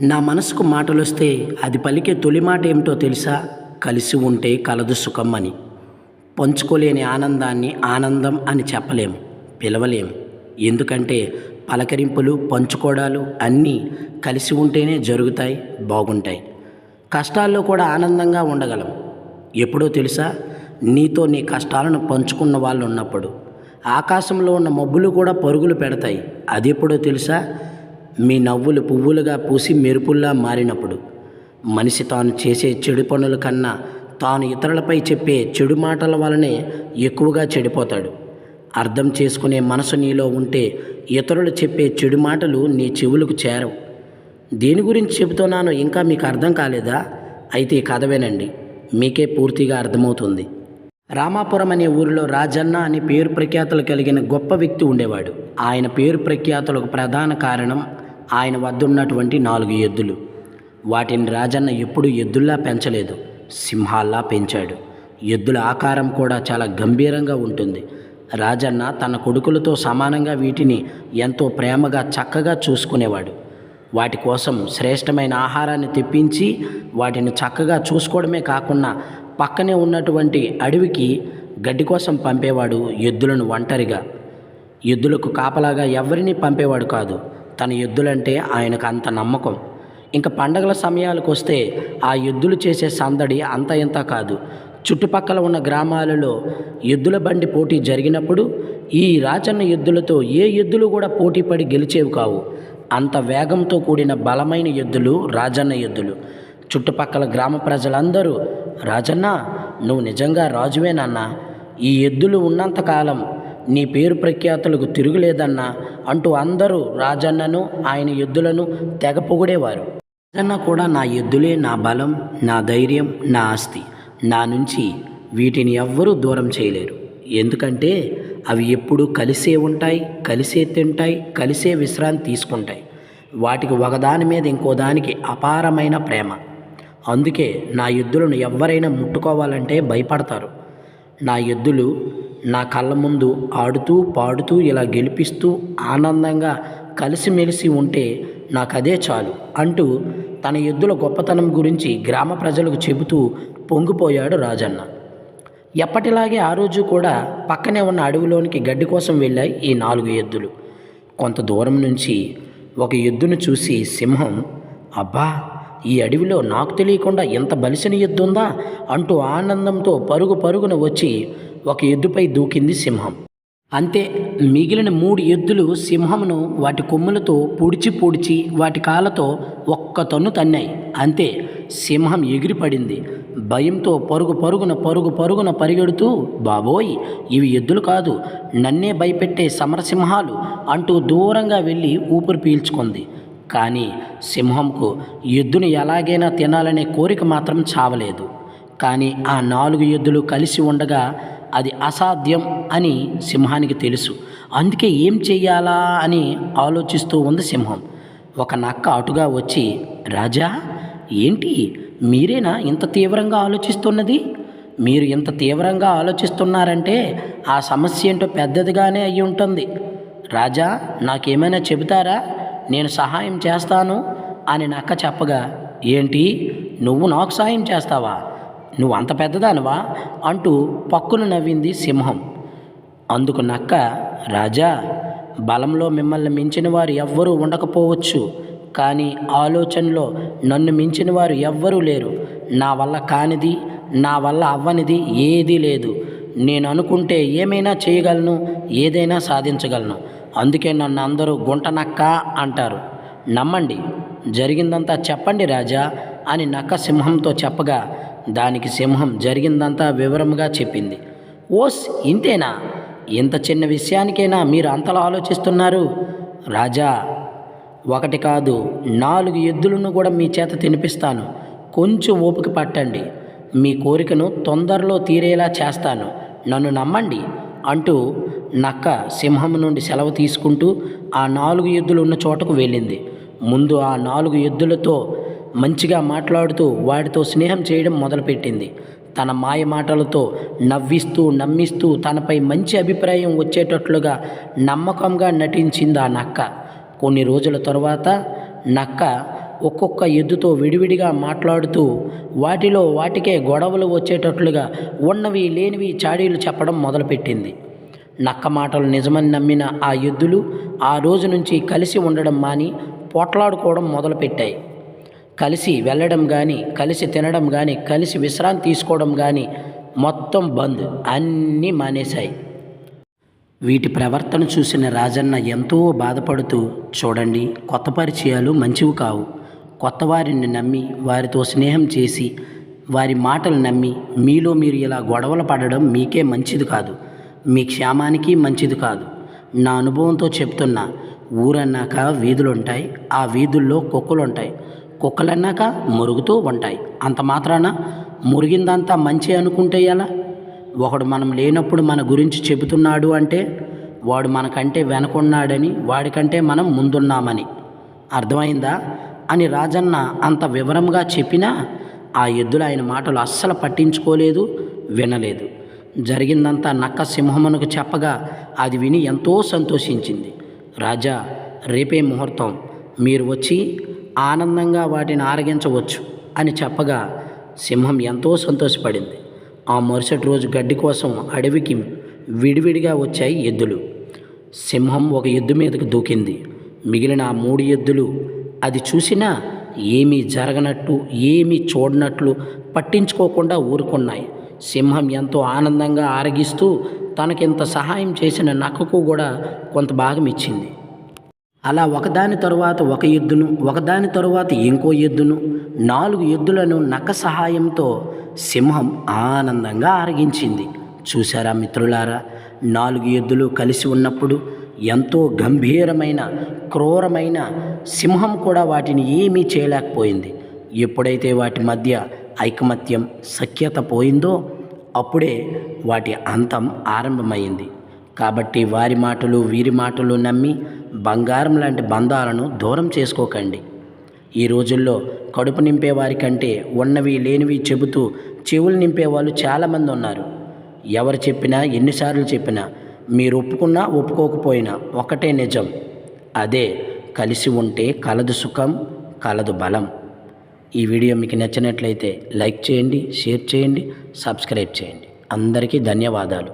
నా మనసుకు మాటలొస్తే అది పలికే తొలి మాట ఏమిటో తెలుసా? కలిసి ఉంటే కలదు సుఖం అని. పంచుకోలేని ఆనందాన్ని ఆనందం అని చెప్పలేము పిలవలేము. ఎందుకంటే పలకరింపులు పంచుకోవడాలు అన్నీ కలిసి ఉంటేనే జరుగుతాయి బాగుంటాయి. కష్టాల్లో కూడా ఆనందంగా ఉండగలం. ఎప్పుడో తెలుసా? నీతో నీ కష్టాలను పంచుకున్న వాళ్ళు ఉన్నప్పుడు ఆకాశంలో ఉన్న మబ్బులు కూడా పరుగులు పెడతాయి. అది ఎప్పుడో తెలుసా? మీ నవ్వులు పువ్వులుగా పూసి మెరుపుల్లా మారినప్పుడు మనిషి తాను చేసే చెడు పనుల కన్నా తాను ఇతరులపై చెప్పే చెడు మాటల వలనే ఎక్కువగా చెడిపోతాడు. అర్థం చేసుకునే మనసు నీలో ఉంటే ఇతరులు చెప్పే చెడు మాటలు నీ చెవులకు చేరవు. దేని గురించి చెబుతున్నానో ఇంకా మీకు అర్థం కాలేదా? అయితే ఈ కథ వినండి. మీకే పూర్తిగా అర్థమవుతుంది. రామాపురం అనే ఊరిలో రాజన్న అనే పేరు ప్రఖ్యాతలు కలిగిన గొప్ప వ్యక్తి ఉండేవాడు. ఆయన పేరు ప్రఖ్యాతులకు ప్రధాన కారణం ఆయన వద్ద ఉన్నటువంటి నాలుగు ఎద్దులు. వాటిని రాజన్న ఎప్పుడు ఎద్దుల్లా పెంచలేదు సింహాల్లా పెంచాడు. ఎద్దుల ఆకారం కూడా చాలా గంభీరంగా ఉంటుంది. రాజన్న తన కొడుకులతో సమానంగా వీటిని ఎంతో ప్రేమగా చక్కగా చూసుకునేవాడు. వాటి కోసం శ్రేష్టమైన ఆహారాన్ని తెప్పించి వాటిని చక్కగా చూసుకోవడమే కాకుండా పక్కనే ఉన్నటువంటి అడవికి గడ్డి కోసం పంపేవాడు ఎద్దులను ఒంటరిగా. ఎద్దులకు కాపలాగా ఎవరిని పంపేవాడు కాదు తన ఎద్దులంటే ఆయనకు అంత నమ్మకం. ఇంకా పండగల సమయాలకు వస్తే ఆ ఎద్దులు చేసే సందడి అంత ఇంత కాదు. చుట్టుపక్కల ఉన్న గ్రామాలలో ఎద్దుల బండి పోటీ జరిగినప్పుడు ఈ రాజన్న ఎద్దులతో ఏ ఎద్దులు కూడా పోటీపడి గెలిచేవి కావు. అంత వేగంతో కూడిన బలమైన ఎద్దులు రాజన్న ఎద్దులు చుట్టుపక్కల గ్రామ ప్రజలందరూ రాజన్న నువ్వు నిజంగా రాజువేనన్నా ఈ ఎద్దులు ఉన్నంతకాలం నీ పేరు ప్రఖ్యాతులకు తిరుగులేదన్నా అంటూ అందరూ రాజన్నను ఆయన ఎద్దులను తెగ పొగిడేవారు. రాజన్న కూడా నా ఎద్దులే నా బలం నా ధైర్యం నా ఆస్తి. నా నుంచి వీటిని ఎవ్వరూ దూరం చేయలేరు. ఎందుకంటే అవి ఎప్పుడూ కలిసే ఉంటాయి కలిసే తింటాయి కలిసే విశ్రాంతి తీసుకుంటాయి. వాటికి ఒకదాని మీద ఇంకో దానికి అపారమైన ప్రేమ. అందుకే నా ఎద్దులను ఎవరైనా ముట్టుకోవాలంటే భయపడతారు. నా ఎద్దులు నా కళ్ళ ముందు ఆడుతూ పాడుతూ ఇలా గెలిపిస్తూ ఆనందంగా కలిసిమెలిసి ఉంటే నాకు అదే చాలు అంటూ తన ఎద్దుల గొప్పతనం గురించి గ్రామ ప్రజలకు చెబుతూ పొంగిపోయాడు రాజన్న. ఎప్పటిలాగే ఆ రోజు కూడా పక్కనే ఉన్న అడవిలోనికి గడ్డి కోసం వెళ్ళాయి ఈ నాలుగు ఎద్దులు. కొంత దూరం నుంచి ఒక ఎద్దును చూసి సింహం అబ్బా ఈ అడవిలో నాకు తెలియకుండా ఎంత బలిసిన ఎద్దుందా? అంటూ ఆనందంతో పరుగు పరుగున వచ్చి ఒక ఎద్దుపై దూకింది సింహం. అంతే మిగిలిన మూడు ఎద్దులు సింహమును వాటి కొమ్ములతో పొడిచి పొడిచి వాటి కాళ్ళతో ఒక్క తన్ను తన్నాయి. అంతే సింహం ఎగిరిపడింది. భయంతో పరుగు పరుగున పరుగు పరుగున పరిగెడుతూ బాబోయ్ ఇవి ఎద్దులు కాదు నన్నే భయపెట్టే సమరసింహాలు అంటూ దూరంగా వెళ్ళి ఊపిరి పీల్చుకుంది. కానీ సింహంకు ఎద్దును ఎలాగైనా తినాలనే కోరిక మాత్రం చావలేదు. కానీ ఆ నాలుగు ఎద్దులు కలిసి ఉండగా అది అసాధ్యం అని సింహానికి తెలుసు. అందుకే ఏం చెయ్యాలా అని ఆలోచిస్తూ ఉంది సింహం. ఒక నక్క అటుగా వచ్చి రాజా ఏంటి? మీరేనా ఇంత తీవ్రంగా ఆలోచిస్తున్నది? మీరు ఇంత తీవ్రంగా ఆలోచిస్తున్నారంటే ఆ సమస్య ఏంటో పెద్దదిగానే అయి ఉంటుంది. రాజా నాకేమైనా చెబుతారా? నేను సహాయం చేస్తాను అని నక్క చెప్పగా ఏంటి? నువ్వు నాకు సాయం చేస్తావా? నువ్వు అంత పెద్దదానివా? అంటూ పక్కున నవ్వింది సింహం. అందుకు నక్క రాజా బలంలో మిమ్మల్ని మించిన వారు ఎవ్వరూ ఉండకపోవచ్చు. కానీ ఆలోచనలో నన్ను మించిన వారు ఎవ్వరూ లేరు. నా వల్ల కానిది నా వల్ల అవ్వనిది ఏదీ లేదు. నేను అనుకుంటే ఏమైనా చేయగలను ఏదైనా సాధించగలను. అందుకే నన్ను అందరూ గుంట నక్క అంటారు. నమ్మండి జరిగిందంతా చెప్పండి రాజా అని నక్క సింహంతో చెప్పగా దానికి సింహం జరిగిందంతా వివరంగా చెప్పింది. ఓస్ ఇంతేనా? ఇంత చిన్న విషయానికైనా మీరు అంతలా ఆలోచిస్తున్నారు? రాజా ఒకటి కాదు నాలుగు ఎద్దులను కూడా మీ చేత తినిపిస్తాను. కొంచెం ఓపిక పట్టండి. మీ కోరికను తొందరలో తీరేలా చేస్తాను. నన్ను నమ్మండి అంటూ నక్క సింహం నుండి సెలవు తీసుకుంటూ ఆ నాలుగు ఎద్దులు ఉన్న చోటకు వెళ్ళింది. ముందు ఆ నాలుగు ఎద్దులతో మంచిగా మాట్లాడుతూ వాటితో స్నేహం చేయడం మొదలుపెట్టింది. తన మాయ మాటలతో నవ్విస్తూ నమ్మిస్తూ తనపై మంచి అభిప్రాయం వచ్చేటట్లుగా నమ్మకంగా నటించింది ఆ నక్క. కొన్ని రోజుల తర్వాత నక్క ఒక్కొక్క ఎద్దుతో విడివిడిగా మాట్లాడుతూ వాటిలో వాటికే గొడవలు వచ్చేటట్లుగా ఉన్నవి లేనివి చాడీలు చెప్పడం మొదలుపెట్టింది. నక్క మాటలు నిజమని నమ్మిన ఆ ఎద్దులు ఆ రోజు నుంచి కలిసి ఉండడం మాని పోట్లాడుకోవడం మొదలుపెట్టాయి. కలిసి వెళ్ళడం కానీ కలిసి తినడం కానీ కలిసి విశ్రాంతి తీసుకోవడం కానీ మొత్తం బంద్. అన్నీ మానేశాయి. వీటి ప్రవర్తన చూసిన రాజన్న ఎంతో బాధపడుతూ చూడండి కొత్త పరిచయాలు మంచివి కావు. కొత్త వారిని నమ్మి వారితో స్నేహం చేసి వారి మాటలు నమ్మి మీలో మీరు ఇలా గొడవలు పడడం మీకే మంచిది కాదు. మీ క్షేమానికి మంచిది కాదు. నా అనుభవంతో చెప్తున్నా ఊరన్నాక వీధులుంటాయి ఆ వీధుల్లో కుక్కలుంటాయి. కుక్కలన్నాక మురుగుతూ ఉంటాయి. అంత మాత్రాన మురిగిందంతా మంచి అనుకుంటే ఎలా? ఒకడు మనం లేనప్పుడు మన గురించి చెబుతున్నాడు అంటే వాడు మనకంటే వెనకున్నాడని వాడికంటే మనం ముందున్నామని. అర్థమైందా? అని రాజన్న అంత వివరంగా చెప్పినా ఆ ఎద్దులు ఆయన మాటలు అస్సలు పట్టించుకోలేదు వినలేదు. జరిగిందంతా నక్క సింహమునకు చెప్పగా అది విని ఎంతో సంతోషించింది. రాజా రేపే ముహూర్తం. మీరు వచ్చి ఆనందంగా వాటిని ఆరగించవచ్చు అని చెప్పగా సింహం ఎంతో సంతోషపడింది. ఆ మరుసటి రోజు గడ్డి కోసం అడవికి విడివిడిగా వచ్చాయి ఎద్దులు. సింహం ఒక ఎద్దు మీదకి దూకింది. మిగిలిన ఆ మూడు ఎద్దులు అది చూసినా ఏమీ జరగనట్టు ఏమీ చూడనట్లు పట్టించుకోకుండా ఊరుకున్నాయి. సింహం ఎంతో ఆనందంగా ఆరగిస్తూ తనకింత సహాయం చేసిన నక్కకు కూడా కొంత భాగం ఇచ్చింది. అలా ఒకదాని తరువాత ఒక ఎద్దును ఒకదాని తరువాత ఇంకో ఎద్దును నాలుగు ఎద్దులను నక్క సహాయంతో సింహం ఆనందంగా ఆరగించింది చూశారా మిత్రులారా? నాలుగు ఎద్దులు కలిసి ఉన్నప్పుడు ఎంతో గంభీరమైన క్రూరమైన సింహం కూడా వాటిని ఏమీ చేయలేకపోయింది. ఎప్పుడైతే వాటి మధ్య ఐకమత్యం సఖ్యత పోయిందో అప్పుడే వాటి అంతం ఆరంభమైంది. కాబట్టి వారి మాటలు వీరి మాటలు నమ్మి బంగారం లాంటి బంధాలను దూరం చేసుకోకండి. ఈ రోజుల్లో కడుపు నింపేవారి కంటే ఉన్నవి లేనివి చెబుతూ చెవులు నింపేవాళ్ళు చాలామంది ఉన్నారు. ఎవరు చెప్పినా ఎన్నిసార్లు చెప్పినా మీరు ఒప్పుకున్నా ఒప్పుకోకపోయినా ఒకటే నిజం. అదే కలిసి ఉంటే కలదు సుఖం కలదు బలం. ఈ వీడియో మీకు నచ్చినట్లయితే లైక్ చేయండి షేర్ చేయండి సబ్స్క్రైబ్ చేయండి. అందరికీ ధన్యవాదాలు.